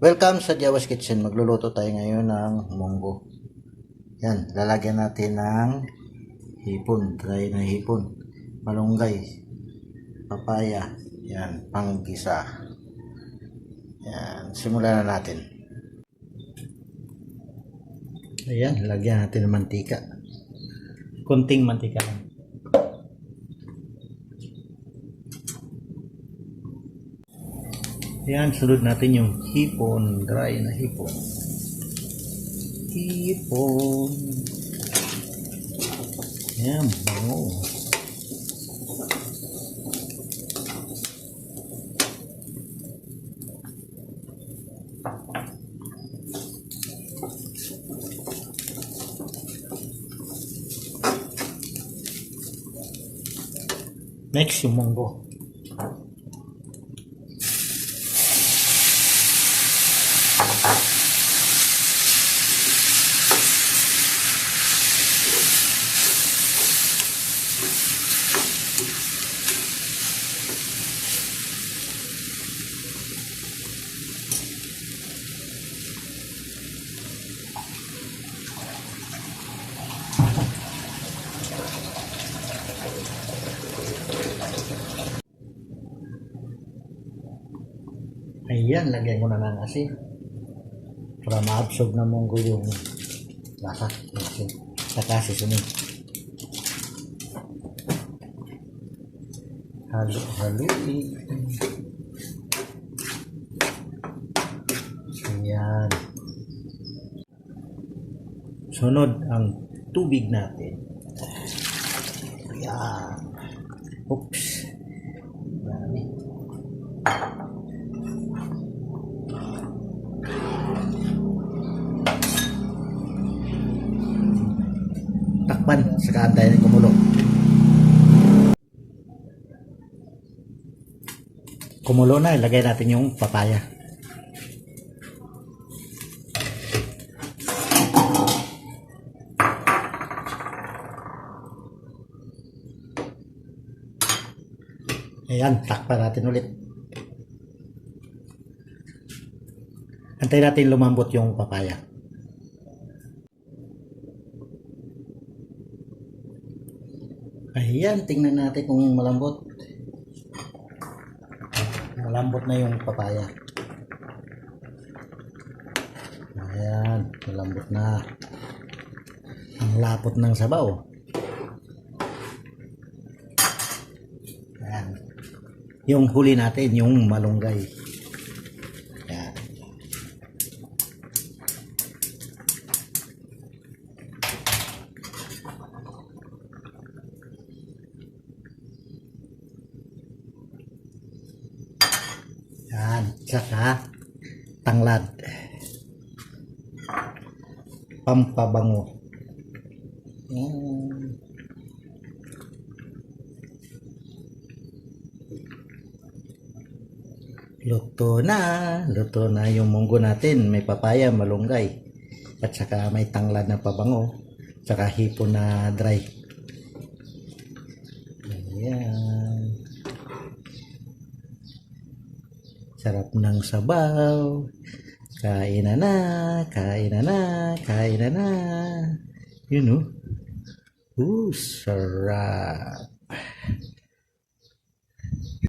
Welcome sa Jawas Kitchen. Magluluto tayo ngayon ng munggo. Yan, lalagyan natin ng hipon, dry na hipon, malunggay, papaya, yan, panggisa. Yan, simulan na natin. Ayan, lagyan natin ng mantika. Kunting mantika lang. Yan, sunod natin yung hipon, dry na hipon. Hipon. Yan, bango. Next, yung munggo. Ayan, lagyan ko na ng asin. Para ma-absorb na munggo yung lasa. Asin. Saka seasoning. Halo, halo. Ayan. Sunod ang tubig natin. Ayan. Oops. Dami. Takpan saka antayin kumulo kumulo na ilagay natin yung papaya. Ayan takpan natin ulit. Antayin natin lumambot yung papaya Ayan, tingnan natin kung malambot. Malambot na yung papaya. Ayan, malambot na. Ang lapot ng sabaw. Ayan. Yung huli natin, yung malunggay. Yan, saka tanglad. Pampabango. Luto na. Luto na yung munggo natin. May papaya, malunggay. At saka may tanglad na pabango. Saka hipon na dry. Ayan. Sarap ng sabaw. Kain na na, kain na na, kain na na. Yun oh. Uh, sarap.